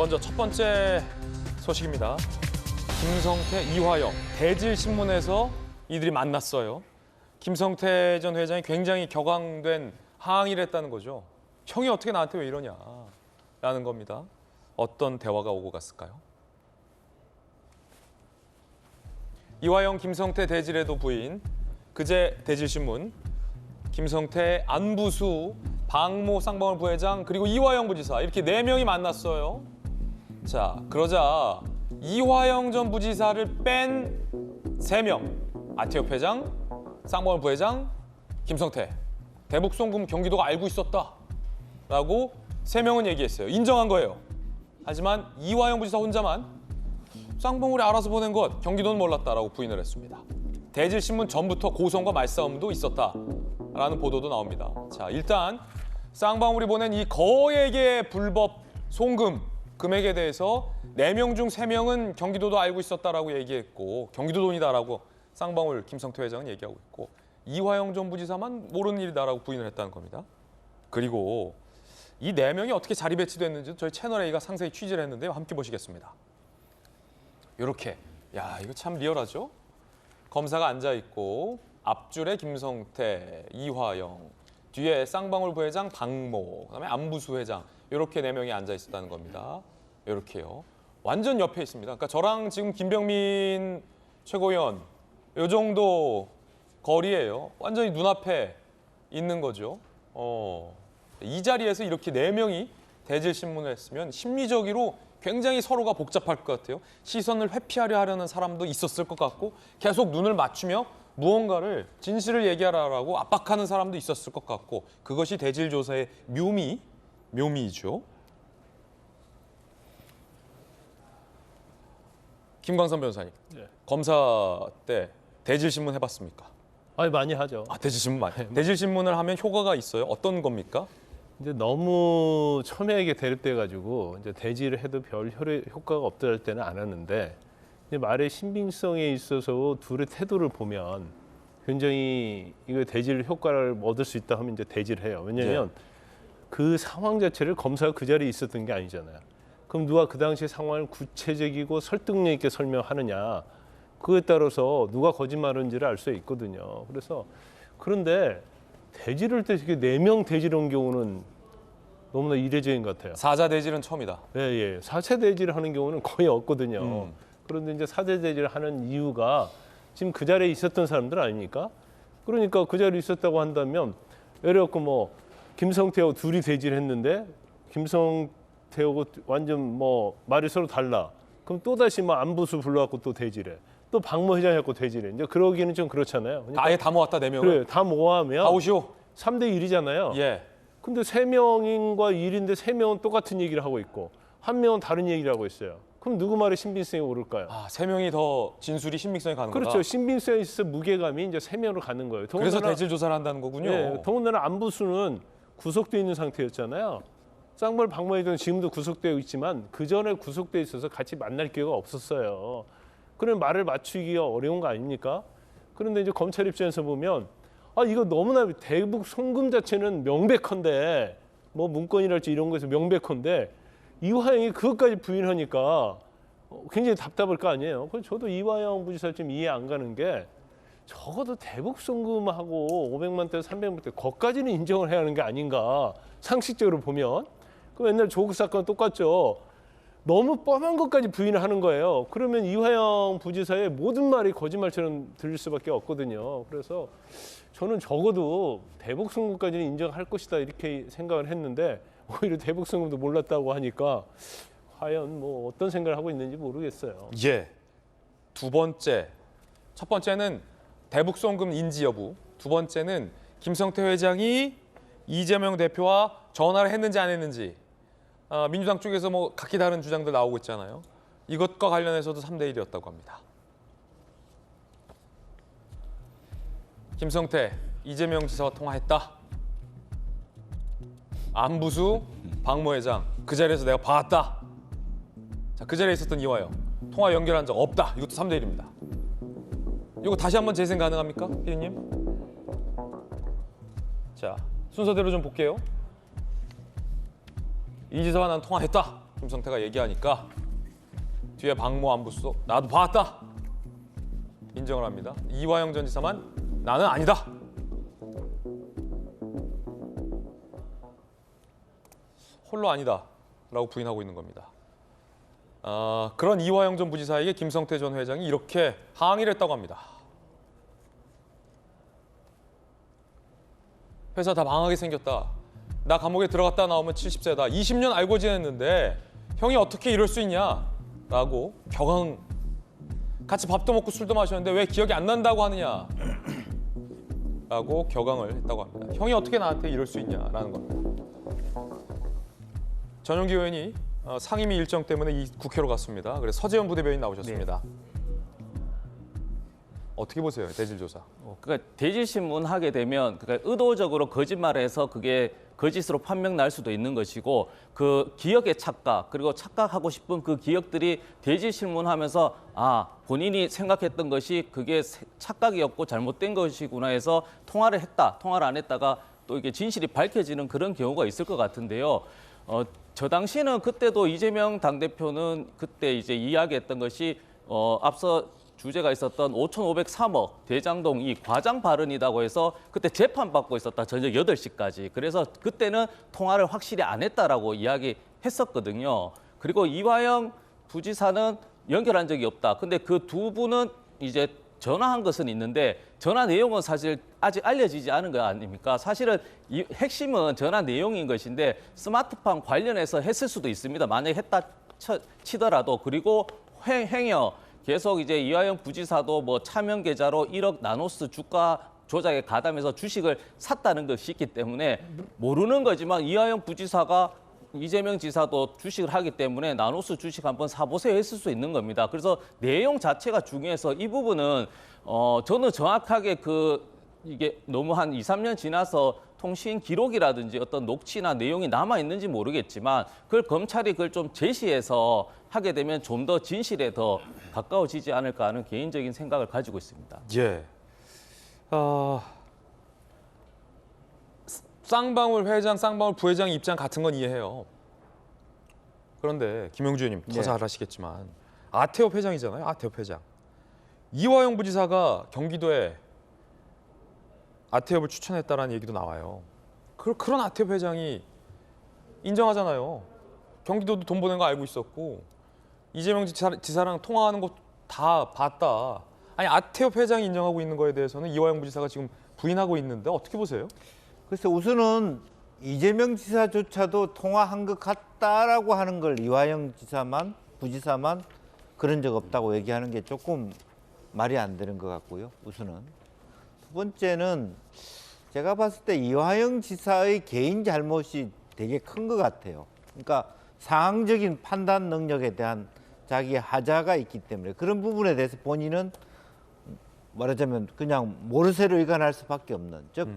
먼저 첫 번째 소식입니다. 김성태, 이화영 대질신문에서 이들이 만났어요. 김성태 전 회장이 굉장히 격앙된 항의를 했다는 거죠. 형이 어떻게 나한테 왜 이러냐 라는 겁니다. 어떤 대화가 오고 갔을까요? 이화영, 김성태 대질에도 부인 그제 대질신문 김성태, 안부수, 박모 쌍방울 부회장 그리고 이화영 부지사 이렇게 네 명이 만났어요. 자 그러자 이화영 전 부지사를 뺀 세명 아티업 회장, 쌍방울 부회장, 김성태 대북 송금 경기도가 알고 있었다 라고 세 명은 얘기했어요. 인정한 거예요. 하지만 이화영 부지사 혼자만 쌍방울이 알아서 보낸 것 경기도는 몰랐다라고 부인을 했습니다. 대질신문 전부터 고성과 말싸움도 있었다라는 보도도 나옵니다. 자 일단 쌍방울이 보낸 이 거액의 불법 송금 금액에 대해서 네 명 중 세명은 경기도도 알고 있었다라고 얘기했고 경기도 돈이다라고 쌍방울 김성태 회장은 얘기하고 있고 이화영 전 부지사만 모르는 일이다라고 부인을 했다는 겁니다. 그리고 이 네 명이 어떻게 자리 배치됐는지 저희 채널 A가 상세히 취재를 했는데요. 함께 보시겠습니다. 이렇게 야 이거 참 리얼하죠? 검사가 앉아 있고 앞줄에 김성태, 이화영, 뒤에 쌍방울 부회장 박모, 그다음에 안부수 회장 이렇게 네 명이 앉아 있었다는 겁니다. 이렇게요. 완전 옆에 있습니다. 그러니까 저랑 지금 김병민 최고위원 요 정도 거리예요. 완전히 눈앞에 있는 거죠. 어, 이 자리에서 이렇게 네 명이 대질 신문을 했으면 심리적으로 굉장히 서로가 복잡할 것 같아요. 시선을 회피하려 하려는 사람도 있었을 것 같고 계속 눈을 맞추며 무언가를 진실을 얘기하라고 압박하는 사람도 있었을 것 같고 그것이 대질 조사의 묘미, 묘미이죠. 김광선 변호사님, 네. 검사 때 대질 신문 해봤습니까? 아니 많이 하죠. 아 대질 신문 많이. 대질 신문을 하면 효과가 있어요. 어떤 겁니까? 이제 너무 첨예하게 대립돼 가지고 이제 대지를 해도 별 효- 효과가 할 때는 안 하는데 말의 신빙성에 있어서 둘의 태도를 보면 굉장히 이거 대질 효과를 얻을 수 있다 하면 이제 대지를 해요. 왜냐하면 그 상황 자체를 검사가 그 자리에 있었던 게 아니잖아요. 그럼 누가 그 당시 상황을 구체적이고 설득력 있게 설명하느냐 그에 따라서 누가 거짓말하는지를 알 수 있거든요. 그래서 그런데 대지를 때 이렇게 네 명 대지를 한 경우는 너무나 이례적인 것 같아요. 사자 대질은 처음이다. 예, 예. 사체 대지를 하는 경우는 거의 없거든요. 음. 그런데 이제 사제 대지를 하는 이유가 지금 그 자리에 있었던 사람들 아닙니까? 그러니까 그 자리에 있었다고 한다면 예를 들어 뭐 김성태하고 둘이 대지를 했는데 김성태하고 완전 뭐 말이 서로 달라. 그럼 또 다시 뭐 안부수 불러갖고 또 대지래. 또 박모 회장하고 대지래. 이제 그러기는 좀 그렇잖아요. 그러니까 아예 다 모았다 네 명을. 그래 다 모아하면 아오시오. 3대 1이잖아요. 예. 근데 세 명인과 일인데 세 명은 똑같은 얘기를 하고 있고 한 명은 다른 얘기를 하고 있어요. 그럼 누구 말에 신빙성이 오를까요? 아, 세 명이 더 진술이 신빙성이 가는 그렇죠. 거다. 신빙성에 있어 무게감이 이제 세 명으로 가는 거예요. 그래서 더군다나- 대질 조사를 한다는 거군요. 예, 더군다나 안부수는 구속돼 있는 상태였잖아요. 쌍벌 박모회장은 지금도 구속되어 있지만 그 전에 구속돼 있어서 같이 만날 기회가 없었어요. 그런 말을 맞추기가 어려운 거 아닙니까? 그런데 이제 검찰 입장에서 보면 아 이거 너무나 대북 송금 자체는 명백한데 뭐 문건이랄지 이런 거에서 명백한데 이화영이 그것까지 부인하니까 어, 굉장히 답답할 거 아니에요. 저도 이화영 부지사 좀 이해 안 가는 게 적어도 대북 송금하고 500만 대, 300만 대, 거까지는 인정을 해야 하는 게 아닌가 상식적으로 보면 그 옛날 조국 사건 똑같죠. 너무 뻔한 것까지 부인을 하는 거예요. 그러면 이화영 부지사의 모든 말이 거짓말처럼 들릴 수밖에 없거든요. 그래서 저는 적어도 대북 송금까지는 인정할 것이다 이렇게 생각을 했는데 오히려 대북 송금도 몰랐다고 하니까 과연 뭐 어떤 생각을 하고 있는지 모르겠어요. 예. 두 번째. 첫 번째는 대북 송금 인지 여부. 두 번째는 김성태 회장이 이재명 대표와 전화를 했는지 안 했는지. 아, 민주당 쪽에서 뭐 각기 다른 주장들 나오고 있잖아요. 이것과 관련해서도 3대 1이었다고 합니다. 김성태, 이재명 지사와 통화했다. 안부수, 박모 회장 그 자리에서 내가 봤다. 자, 그 자리에 있었던 이화영 통화 연결한 적 없다. 이것도 3대 1입니다. 이거 다시 한번 재생 가능합니까, 피디님? 자, 순서대로 좀 볼게요. 이 지사와 난 통화했다. 김성태가 얘기하니까 뒤에 박모 안부수도 나도 봤다 인정을 합니다. 이화영 전 지사만 나는 아니다. 홀로 아니다라고 부인하고 있는 겁니다. 아, 그런 이화영 전 부지사에게 김성태 전 회장이 이렇게 항의를 했다고 합니다. 회사 다 망하게 생겼다. 나 감옥에 들어갔다 나오면 70세다. 20년 알고 지냈는데 형이 어떻게 이럴 수 있냐? 라고 격앙 같이 밥도 먹고 술도 마셨는데 왜 기억이 안 난다고 하느냐? 라고 격앙을 했다고 합니다. 형이 어떻게 나한테 이럴 수 있냐라는 겁니다. 전용기 의원이 어, 상임위 일정 때문에 이 국회로 갔습니다. 그래서 서재현 부대변인 나오셨습니다. 어떻게 보세요, 대질 조사? 어, 그러니까 대질 신문 하게 되면 그러니까 의도적으로 거짓말해서 그게 거짓으로 판명 날 수도 있는 것이고 그 기억의 착각 그리고 착각하고 싶은 그 기억들이 대질 신문하면서 아 본인이 생각했던 것이 그게 세- 착각이었고 잘못된 것이구나 해서 통화를 했다 통화를 안 했다가 또 이게 진실이 밝혀지는 그런 경우가 있을 것 같은데요. 어, 저 당시는 그때도 이재명 당대표는 그때 이제 이야기했던 것이 어, 앞서 주제가 있었던 5,503억 대장동 이 과장 발언이라고 해서 그때 재판 받고 있었다 저녁 8시까지 그래서 그때는 통화를 확실히 안 했다라고 이야기했었거든요. 그리고 이화영 부지사는 연결한 적이 없다. 근데 그 두 분은 이제 전화한 것은 있는데 전화 내용은 사실 아직 알려지지 않은 거 아닙니까? 사실은 이 핵심은 전화 내용인 것인데 스마트폰 관련해서 했을 수도 있습니다. 만약에 했다 쳐- 치더라도 그리고 횡, 행여 계속 이제 이화영 부지사도 뭐 차명 계좌로 1억 나노스 주가 조작에 가담해서 주식을 샀다는 것이 있기 때문에 모르는 거지만 이화영 부지사가 이재명 지사도 주식을 하기 때문에 나노스 주식 한번 사보세요 했을 수 있는 겁니다. 그래서 내용 자체가 중요해서 이 부분은 어 저는 정확하게 그 이게 너무 한 2, 3년 지나서 통신 기록이라든지 어떤 녹취나 내용이 남아 있는지 모르겠지만 그걸 검찰이 그걸 좀 제시해서 하게 되면 좀 더 진실에 더 가까워지지 않을까 하는 개인적인 생각을 가지고 있습니다. 예. 어... 쌍방울 회장, 쌍방울 부회장 입장 같은 건 이해해요. 그런데 김영주 의원님 더 네. 잘 아시겠지만 아태업 회장이잖아요. 아태업 회장. 이화영 부지사가 경기도에 아태업을 추천했다라는 얘기도 나와요. 그, 그런 아태업 회장이 인정하잖아요. 경기도도 돈 보낸 거 알고 있었고 이재명 지사, 지사랑 통화하는 거 다 봤다. 아니 아태업 회장이 인정하고 있는 거에 대해서는 이화영 부지사가 지금 부인하고 있는데 어떻게 보세요? 그래서 우선은 이재명 지사조차도 통화한 것 같다라고 하는 걸 이화영 지사만 부지사만 그런 적 없다고 얘기하는 게 조금 말이 안 되는 것 같고요. 우선은 두 번째는 제가 봤을 때 이화영 지사의 개인 잘못이 되게 큰 것 같아요. 그러니까 상황적인 판단 능력에 대한 자기의 하자가 있기 때문에 그런 부분에 대해서 본인은 말하자면 그냥 모르쇠로 일관할 수밖에 없는 즉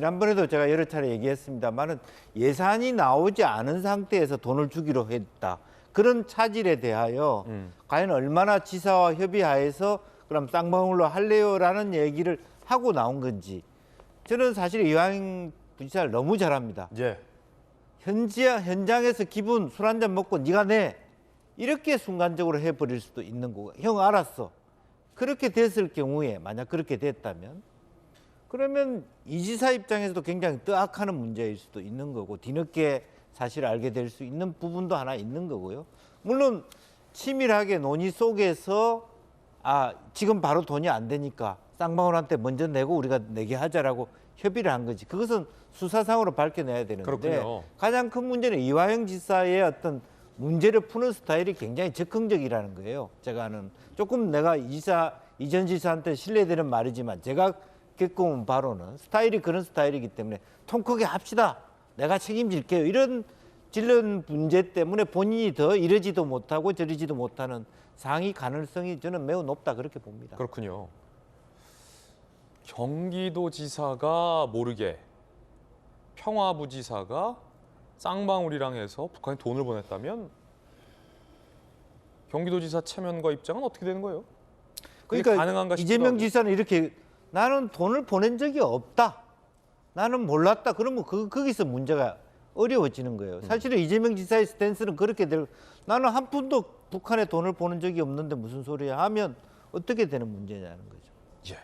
지난번에도 제가 여러 차례 얘기했습니다만은 예산이 나오지 않은 상태에서 돈을 주기로 했다 그런 차질에 대하여 음. 과연 얼마나 지사와 협의하에서 그럼 쌍방울로 할래요라는 얘기를 하고 나온 건지 저는 사실 이왕 부지사를 너무 잘합니다. 예. 현지 현장에서 기분 술 한 잔 먹고 네가 내 이렇게 순간적으로 해버릴 수도 있는 거고 형 알았어 그렇게 됐을 경우에 만약 그렇게 됐다면 그러면 이 지사 입장에서도 굉장히 뜨악하는 문제일 수도 있는 거고 뒤늦게 사실을 알게 될 수 있는 부분도 하나 있는 거고요 물론 치밀하게 논의 속에서 아 지금 바로 돈이 안 되니까 쌍방울한테 먼저 내고 우리가 내게 하자라고 협의를 한 거지 그것은 수사상으로 밝혀내야 되는데 그렇군요. 가장 큰 문제는 이화영 지사의 어떤 문제를 푸는 스타일이 굉장히 적극적이라는 거예요. 제가 아는 조금 내가 이사 이전 지사한테 신뢰되는 말이지만 제가 겪어온 바로는 스타일이 그런 스타일이기 때문에 통 크게 합시다. 내가 책임질게요. 이런 질른 문제 때문에 본인이 더 이러지도 못하고 저러지도 못하는 상위 가능성이 저는 매우 높다 그렇게 봅니다. 그렇군요. 경기도지사가 모르게 평화부지사가 쌍방울이랑 해서 북한에 돈을 보냈다면 경기도지사 체면과 입장은 어떻게 되는 거예요? 그러니까 가능한가 싶기도 이재명 하고. 지사는 이렇게 나는 돈을 보낸 적이 없다. 나는 몰랐다. 그러면 그 거기서 문제가 어려워지는 거예요. 사실은 이재명 지사의 스탠스는 그렇게 될 나는 한 푼도 북한에 돈을 보낸 적이 없는데 무슨 소리야 하면 어떻게 되는 문제냐는 거죠. 예.